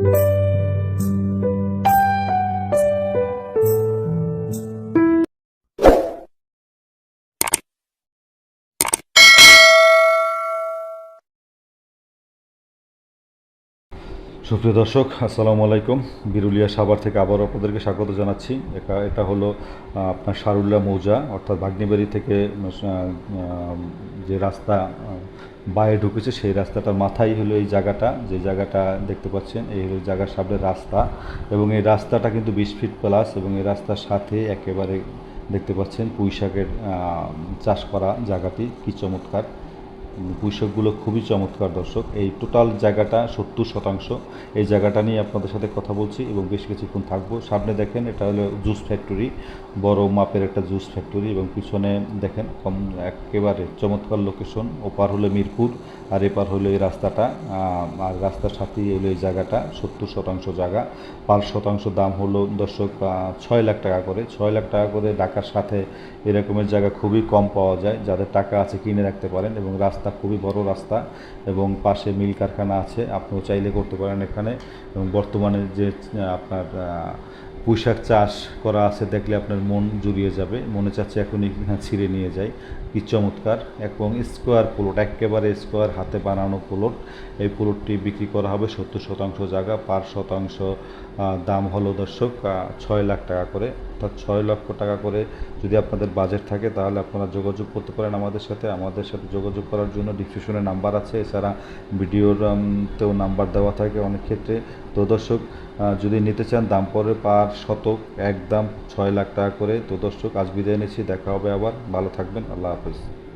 সুপ্রিয় দর্শক, আসসালামু আলাইকুম। বিরুলিয়া সাভার থেকে আবারও আপনাদেরকে স্বাগত জানাচ্ছি। এটা এটা হলো আপনার সারুল্লা মৌজা, অর্থাৎ ভাগ্নিবাড়ি থেকে যে রাস্তা বায়ে ঢুকেছে, সেই রাস্তাটার মাথায় হলো এই জায়গাটা, যে জায়গাটা দেখতে পাচ্ছেন, এই হলো জায়গার সামনে রাস্তা এবং এই রাস্তাটা কিন্তু বিশ ফিট প্লাস এবং এই রাস্তার সাথে একেবারে দেখতে পাচ্ছেন পুঁইশাকের চাষ করা জায়গাটি, কী চমৎকার। পুঁইশাকগুলো খুবই চমৎকার দর্শক। এই টোটাল জায়গাটা সত্তর শতাংশ। এই জায়গাটা নিয়ে আপনাদের সাথে কথা বলছি এবং বেশ কিছুক্ষণ থাকব। সামনে দেখেন, এটা হলো জুস ফ্যাক্টরি। বড় মাপের একটা জুস ফ্যাক্টরি এবং পিছনে দেখেন, কম, একেবারে চমৎকার লোকেশন। ওপার হলো মিরপুর, আর এপার হলো এই রাস্তাটা। আর রাস্তার সাথেই হলো এই জায়গাটা, সত্তর শতাংশ জায়গা। পাঁচ শতাংশ দাম হলো দর্শক ছয় লাখ টাকা করে। ছয় লাখ টাকা করে ঢাকার সাথে এরকমের জায়গা খুবই কম পাওয়া যায়। যাদের টাকা আছে কিনে রাখতে পারেন এবং রাস্তা খুবই বড় রাস্তা এবং পাশে মিল কারখানা আছে, আপনিও চাইলে করতে পারেন এখানে। এবং বর্তমানে যে আপনার পুঁইশাক চাষ করা আছে, দেখলে আপনার মন জুড়িয়ে যাবে। মনে চাচ্ছে এখনই ছিঁড়ে নিয়ে যাই। কি চমৎকার এবং স্কোয়ার প্লট একেবারে স্কোয়ার হাতে বানানো প্লট। এই প্লটটি বিক্রি করা হবে সত্তর শতাংশ জায়গা পার শতাংশ দাম হলো দর্শক ছয় লাখ টাকা করে। অর্থাৎ ছয় লক্ষ টাকা করে যদি আপনাদের বাজেট থাকে তাহলে আপনারা যোগাযোগ করতে পারেন আমাদের সাথে। আমাদের সাথে যোগাযোগ করার জন্য ডিসক্রিপশনে নাম্বার আছে। এছাড়া ভিডিওর উম, তেও নাম্বার দেওয়া থাকে অনেক ক্ষেত্রে। তো দর্শক যদি নিতে চান দাম পড়ে পার শতক একদম ছয় লাখ টাকা করে। তো দর্শক আজ বিদায় নিচ্ছি দেখা হবে আবার। ভালো থাকবেন আল্লাহ purpose.